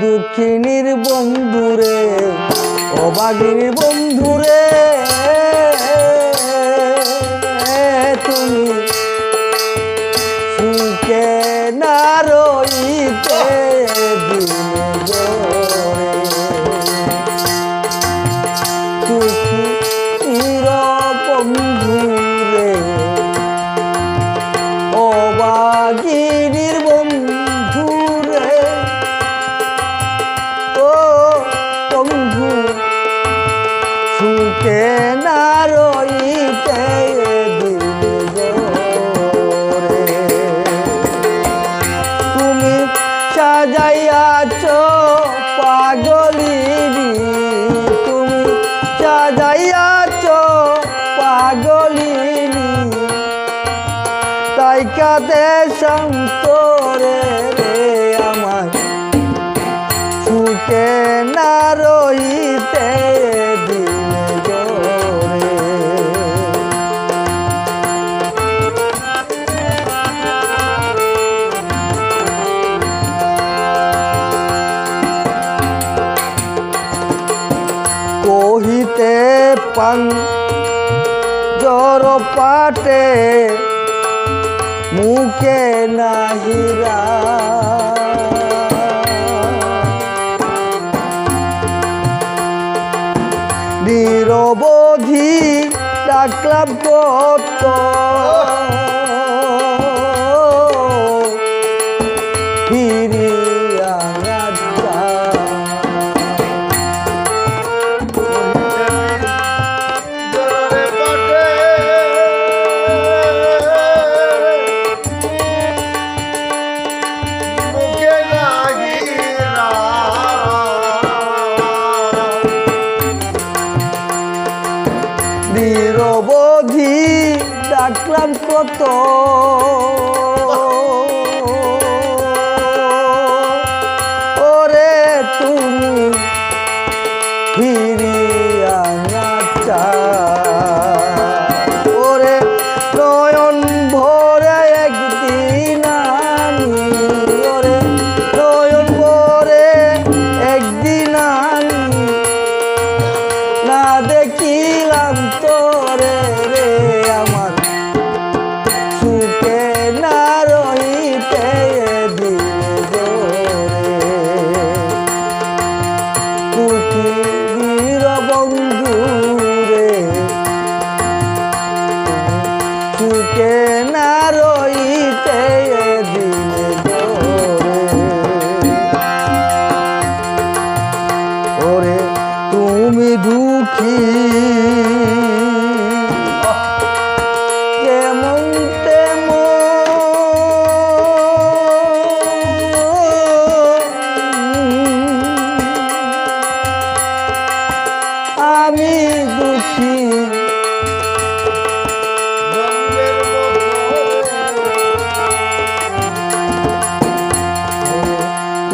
দুঃখিনীর বন্ধুরে অবাগিনীর বন্ধুরে। আছো পাগলিরি তুমি। সাজাইয়াছো পাগলিরি তাই কাতে শান্ত পান জর পাটে মুখে নাহিরা নিরবধি ডাকলাম কত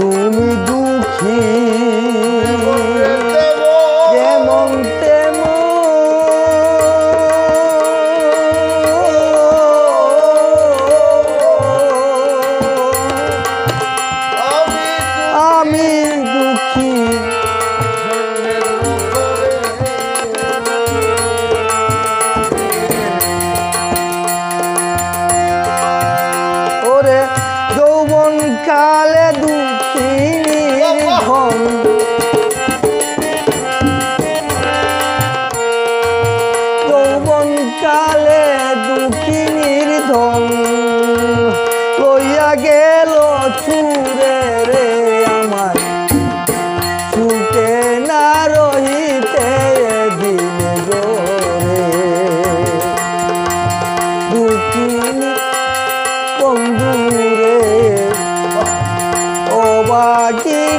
তুমি দুঃখী। যেমন আমি দুঃখী। ওরে যৌবন কালে দুঃখ রে 耶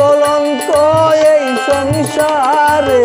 কলঙ্ক এই সংসারে।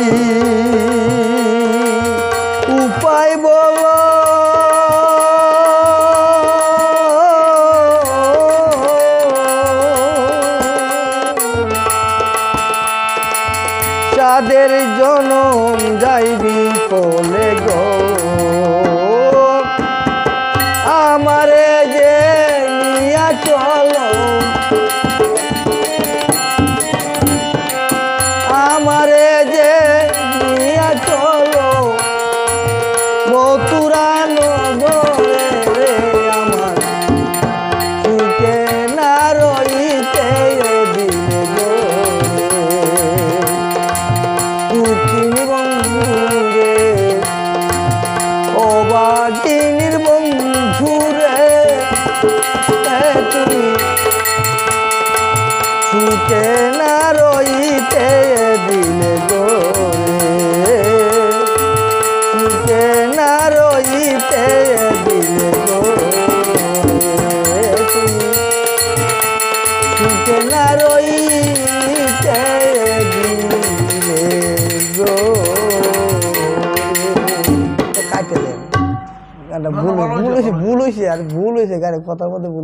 তাদের জনম যাইবি ফলে গো। আমারে যে নিয়া চল ভুল ভুল হয়েছে ভুল হয়েছে আর ভুল হয়েছে গাড়ি কথার মধ্যে ভুল